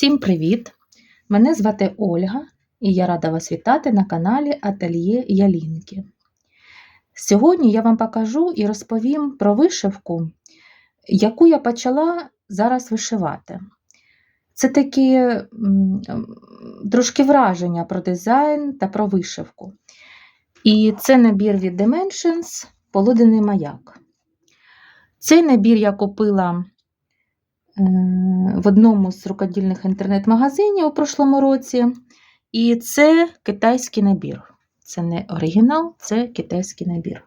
Всім привіт! Мене звати Ольга і я рада вас вітати на каналі Ательє Ялінки. Сьогодні я вам покажу і розповім про вишивку, яку я почала зараз вишивати. Це такі трошки враження про дизайн та про вишивку. І це набір від Dimensions Полуденний маяк. Цей набір я купила в одному з рукодільних інтернет-магазинів у прошлому році. І це китайський набір. Це не оригінал, це китайський набір.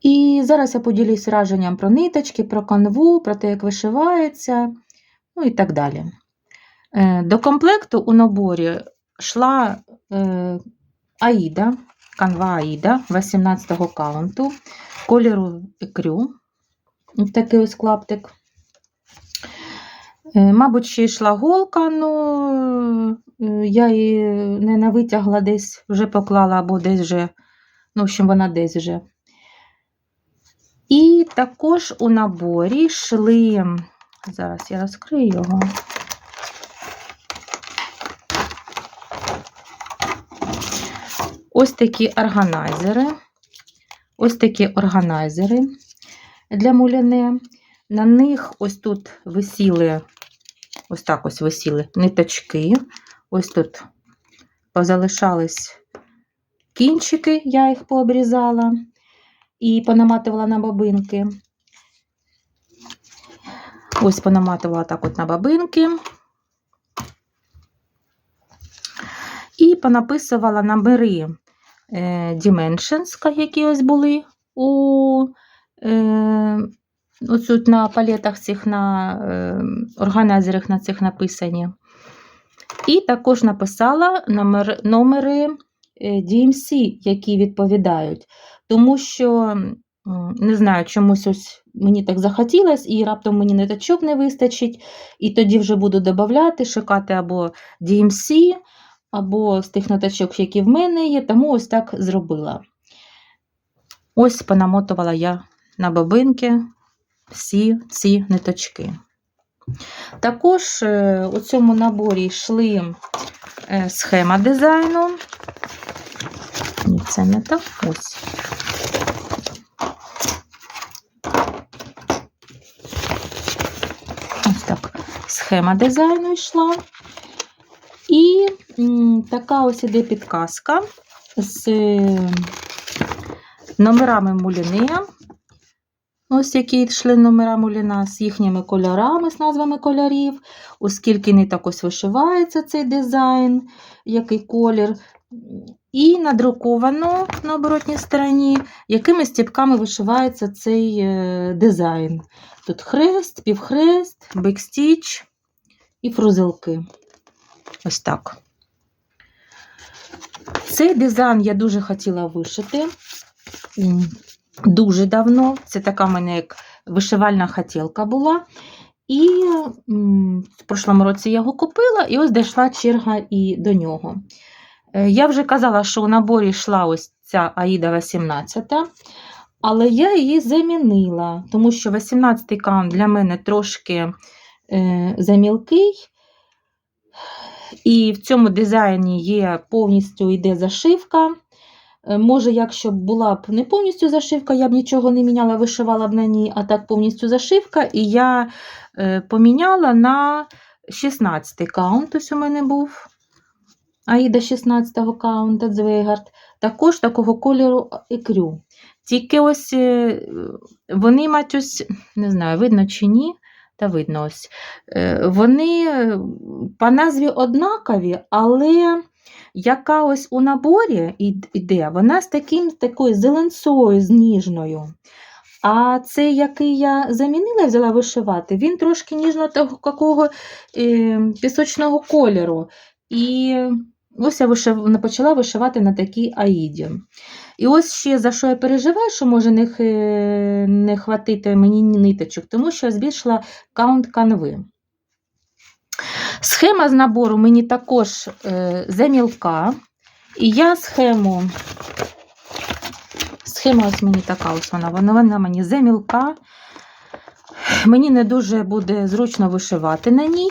І зараз я поділюсь враженням про ниточки, про канву, про те, як вишивається, ну і так далі. Е, До комплекту у наборі йшла е, Аїда, канва Аїда 18-го каунту, кольору екрю. Ось такий ось клаптик. Е, Мабуть, ще йшла голка, ну я її не навитягла десь, вже поклала, або десь вже, ну, в общем, вона десь вже. І також у наборі йшли, зараз я розкрию його. Ось такі органайзери. Ось такі органайзери для муляне. На них ось тут висіли, ось так ось висіли ниточки. Ось тут позалишались кінчики, я їх пообрізала і понаматувала на бобинки. Ось понаматувала так от на бобинки. І понаписувала номери е, Dimensions, які ось були у ось тут на палетах цих на е, органайзерах на цих написані. І також написала номер, номери DMC, які відповідають. Тому що, не знаю, чомусь ось мені так захотілося, і раптом мені ниточок не вистачить, і тоді вже буду додати, шукати або DMC, або з тих ниточок, які в мене є, тому ось так зробила. Ось понамотувала я на всі ці ниточки. Також у цьому наборі йшли схема дизайну. Ні, це не так. Ось. Ось так. Схема дизайну йшла. І така ось іде підказка з номерами муліни. Ось які йшли номера муліна з їхніми кольорами, з назвами кольорів, оскільки ниток ось вишивається цей дизайн, який колір. І надруковано на оборотній стороні, якими стіпками вишивається цей дизайн. Тут хрест, півхрест, бекстіч і фрузелки. Ось так. Цей дизайн я дуже хотіла вишити. Дуже давно. Це така в мене як вишивальна хотілка була. І в прошлому році я його купила, і ось дійшла черга і до нього. Я вже казала, що у наборі йшла ось ця Аїда 18, але я її замінила, тому що 18-й каунт для мене трошки е, замілкий. І в цьому дизайні є повністю йде зашивка. Може, якщо б була б не повністю зашивка, я б нічого не міняла, вишивала б на ній, а так повністю зашивка. І я е, поміняла на 16-й каунт, ось у мене був. Аїда 16-го каунта Звейгард, також такого кольору екрю. Тільки ось вони мають ось, не знаю, видно чи ні, та видно ось. Вони по назві однакові, але яка ось у наборі йде, вона з таким, такою зеленцою, з ніжною. А цей, який я замінила, взяла вишивати, він трошки ніжно-такого е, пісочного кольору. І ось я вишив... почала вишивати на такій аїді. І ось ще за що я переживаю, що може не, не хватити мені ниточок, тому що я збільшила каунт канви. Схема з набору мені також е, замілка. І я схему, схема ось мені така ось вона, вона мені замілка. мені не дуже буде зручно вишивати на ній,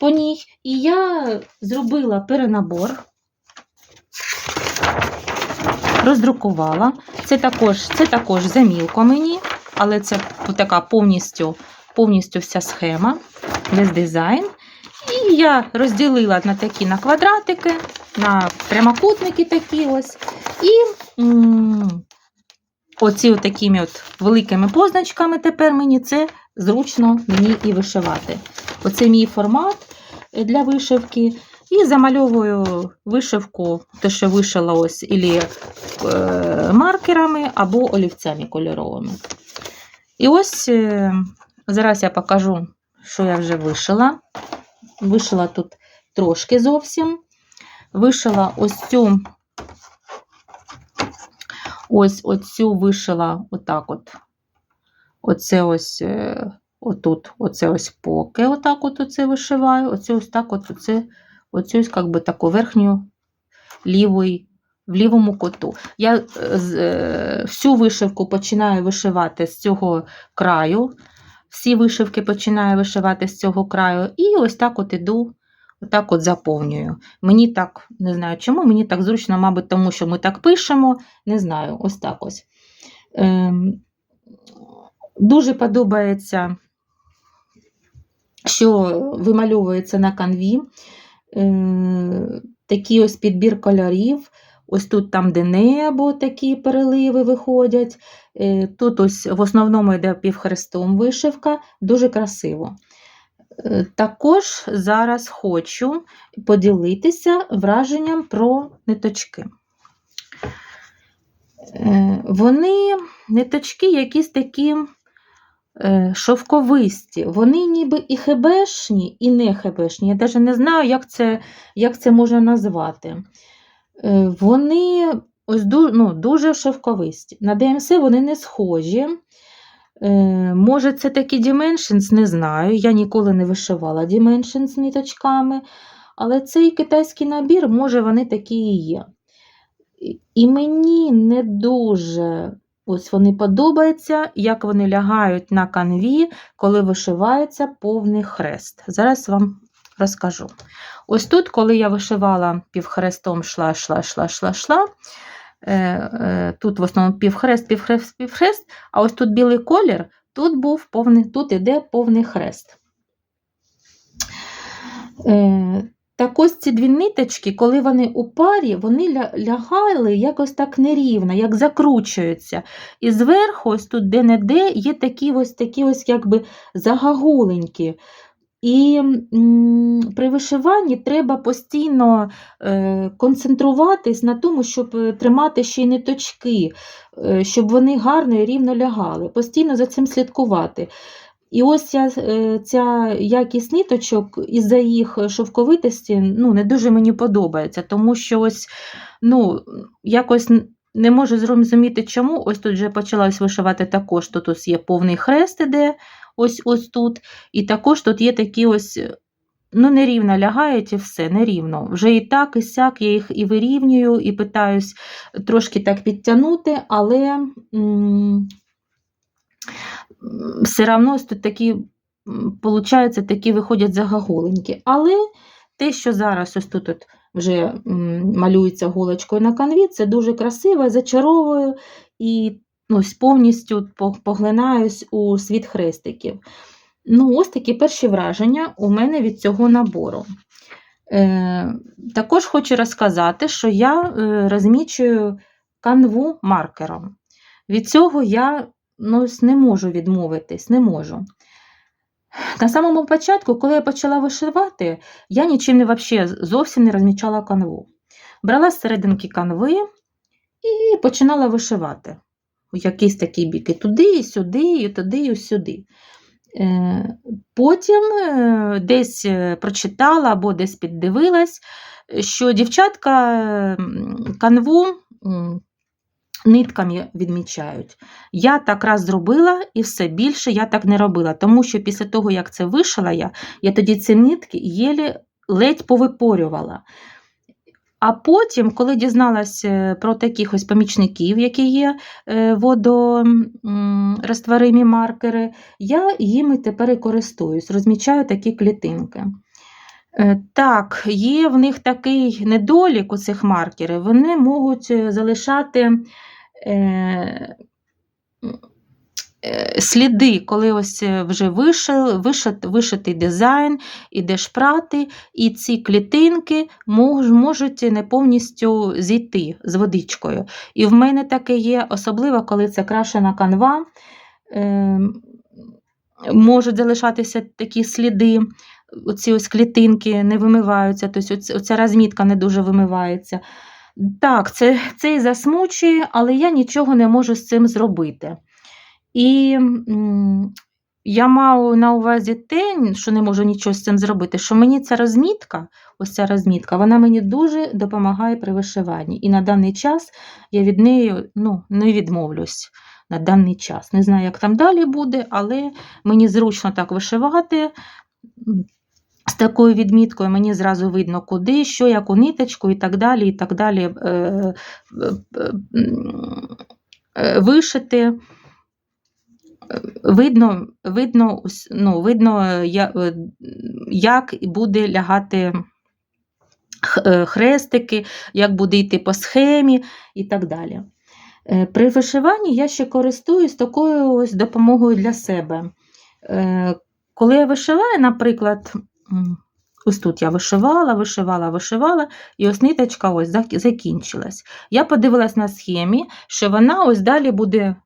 по ній. І я зробила перенабор, роздрукувала. Це також, це також замілко мені, але це така повністю, повністю вся схема, без дизайн. Я розділила на такі на квадратики, на прямокутники такі ось. І оці такими от великими позначками тепер мені це зручно мені і вишивати. Оце мій формат для вишивки. І замальовую вишивку, те, що вишила ось ілі е, маркерами або олівцями кольоровими. І ось е, зараз я покажу, що я вже вишила. Вишила тут трошки зовсім. Вишила ось цю, ось оцю вишила отак от. Оце ось е, отут, оце ось поки, отак от оце вишиваю, оце ось так от оце, оцю ось, як би, таку верхню лівий, в лівому куту. Я е, е, всю вишивку починаю вишивати з цього краю. Всі вишивки починаю вишивати з цього краю. І ось так от іду, отак от заповнюю. Мені так, не знаю чому, мені так зручно, мабуть, тому що ми так пишемо. Не знаю, ось так ось. Ем, дуже подобається, що вимальовується на канві. Е, такий ось підбір кольорів. Ось тут там, де небо, такі переливи виходять. Е, Тут ось в основному йде півхрестом вишивка, дуже красиво. Е, Також зараз хочу поділитися враженням про ниточки. Е, Вони ниточки якісь такі шовковисті, вони ніби і хебешні, і не хебешні. Я навіть не знаю, як це, як це можна назвати. Е, Вони ось ну, дуже шовковисті. На ДМС вони не схожі. Е, Може, це такі Dimensions, не знаю. Я ніколи не вишивала Dimensions ниточками, але цей китайський набір, може, вони такі і є. І мені не дуже ось вони подобаються, як вони лягають на канві, коли вишивається повний хрест. Зараз вам розкажу. Ось тут, коли я вишивала півхрестом, шла, шла, шла, шла, шла. е, е, Тут в основному півхрест, півхрест, півхрест, а ось тут білий колір, тут був повний, тут іде повний хрест. Е, Так ось ці дві ниточки, коли вони у парі, вони лягали якось так нерівно, як закручуються. І зверху, ось тут де-не-де, є такі ось такі ось якби загагуленькі. І при вишиванні треба постійно е, концентруватись на тому, щоб е, тримати ще й ниточки, е, щоб вони гарно і рівно лягали, постійно за цим слідкувати. І ось ця, ця якість ниточок із-за їх шовковитості ну, не дуже мені подобається, тому що ось ну, якось не можу зрозуміти, чому. Ось тут вже почалась вишивати також. Тут ось є повний хрест, іде ось ось тут. І також тут є такі ось, ну, нерівно лягають і все, нерівно. Вже і так, і сяк, я їх і вирівнюю, і питаюсь трошки так підтягнути, але. м, все одно тут такі, виходить, такі виходять загагуленькі. Але те, що зараз ось тут от вже малюється голочкою на канві, це дуже красиво, зачаровую і ось повністю поглинаюсь у світ хрестиків. Ну, ось такі перші враження у мене від цього набору. Е, також хочу розказати, що я е, розмічую канву маркером. Від цього я ну, не можу відмовитись, не можу. На самому початку, коли я почала вишивати, я нічим не вообще зовсім не розмічала канву. Брала з серединки канви і починала вишивати. У якийсь такий бік. І туди, і сюди, і туди, і сюди. Е, Потім е, десь е, прочитала або десь піддивилась, що дівчатка канву нитками відмічають. Я так раз зробила і все більше я так не робила, тому що після того, як це вишила я, я тоді ці нитки єлі ледь повипорювала. А потім, коли дізналася про таких ось помічників, які є е, водорозтворимі маркери, я їми тепер і користуюсь, розмічаю такі клітинки. Е, Так, є в них такий недолік у цих маркерів, вони можуть е, залишати е, е, сліди, коли ось е, вже вишив, вишит, вишитий дизайн, ідеш прати, і ці клітинки мож, можуть не повністю зійти з водичкою. І в мене таке є, особливо коли це крашена канва, е, можуть залишатися такі сліди оці ось клітинки не вимиваються, тобто оця розмітка не дуже вимивається. Так, це, це і засмучує, але я нічого не можу з цим зробити. І я маю на увазі те, що не можу нічого з цим зробити, що мені ця розмітка, ось ця розмітка, вона мені дуже допомагає при вишиванні. І на даний час я від неї ну, не відмовлюсь на даний час. Не знаю, як там далі буде, але мені зручно так вишивати. З такою відміткою мені зразу видно, куди, що, яку ниточку і так далі, і так далі е, е, е, е, вишити. Видно, видно, ну, видно е, як буде лягати е, хрестики, як буде йти по схемі і так далі. Е, При вишиванні я ще користуюсь такою ось допомогою для себе. Коли я вишиваю, наприклад, ось тут я вишивала, вишивала, вишивала, і ось ниточка ось закінчилась. Я подивилась на схемі, що вона ось далі буде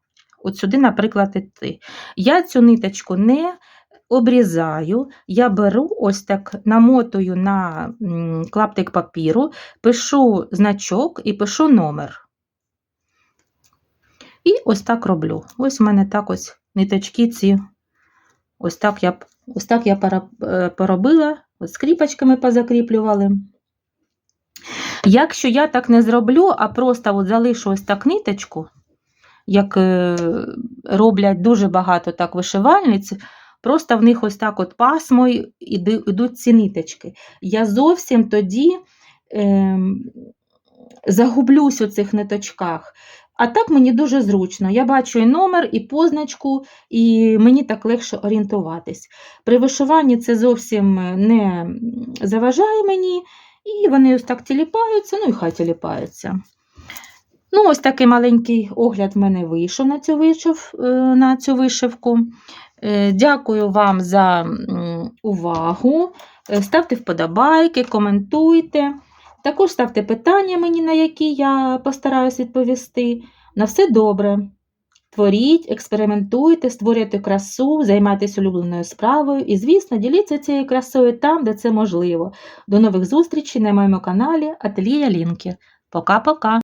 от сюди, наприклад, іти. Я цю ниточку не обрізаю, я беру ось так, намотую на клаптик папіру, пишу значок і пишу номер. І ось так роблю. Ось у мене так ось ниточки ці. Ось так я, ось так я е, поробила, ось скріпочками позакріплювали. Якщо я так не зроблю, а просто от залишу ось так ниточку, як е, роблять дуже багато так вишивальниць, просто в них ось так от пасмо й- іди- ці ниточки. Я зовсім тоді е, загублюсь у цих ниточках. А так мені дуже зручно. Я бачу і номер, і позначку, і мені так легше орієнтуватись. При вишиванні це зовсім не заважає мені, і вони ось так тіліпаються, ну і хай тіліпаються. Ну, ось такий маленький огляд в мене вийшов на цю, вишив, е, на цю вишивку. Е, Дякую вам за увагу. Е, Ставте вподобайки, коментуйте. Також ставте питання мені, на які я постараюсь відповісти. На все добре. Творіть, експериментуйте, створюйте красу, займайтесь улюбленою справою і, звісно, діліться цією красою там, де це можливо. До нових зустрічей на моєму каналі Ательє Лінки. Пока-пока!